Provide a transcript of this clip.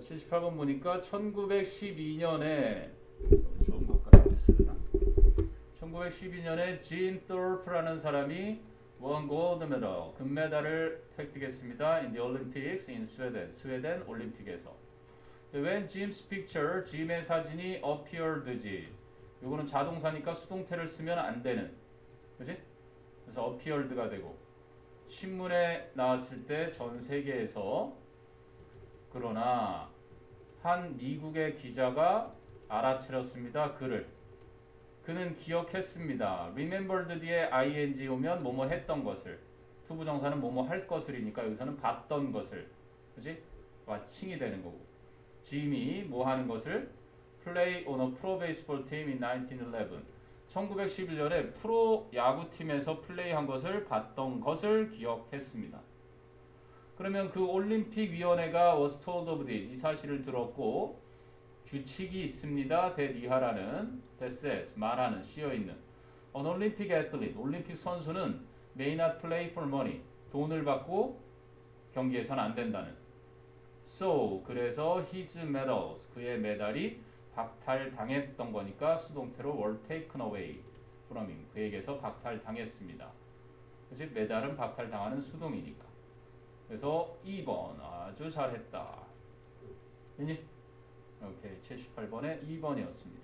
78번 보니까 1912년에 좀 바꿔야겠습니다. 1912년에 진 톨프라는 사람이 원 골드 메달 금메달을 획득했습니다. In the Olympics in Sweden 스웨덴 올림픽에서. When Jim's picture 짐의 사진이 appeared지 이거는 자동사니까 수동태를 쓰면 안 되는 그지? 그래서 appeared가 되고 신문에 나왔을 때 전 세계에서 그러나 한 미국의 기자가 알아차렸습니다. 그를 그는 기억했습니다. remembered 뒤에 ing 오면 뭐뭐 했던 것을 투부정사는 뭐뭐 할 것을이니까 여기서는 봤던 것을 그지? 와칭이 되는 거고 짐이 뭐 하는 것을 play on a pro baseball team in 1911 1911년에 프로 야구팀에서 플레이한 것을 봤던 것을 기억했습니다. 그러면 그 올림픽 위원회가 was told of this 이 사실을 들었고 규칙이 있습니다. 이하라는 that 말하는 씌어 있는 an Olympic 올림픽 선수는 may not play for money 돈을 받고 경기에선 안 된다는 so 그래서 his medals 그의 메달이 박탈당했던 거니까 수동태로 were taken away from him 그에게서 박탈당했습니다. 그치? 메달은 박탈당하는 수동이니까. 그래서 2번 아주 잘했다. 됐니? 오케이 78번에 2번이었습니다.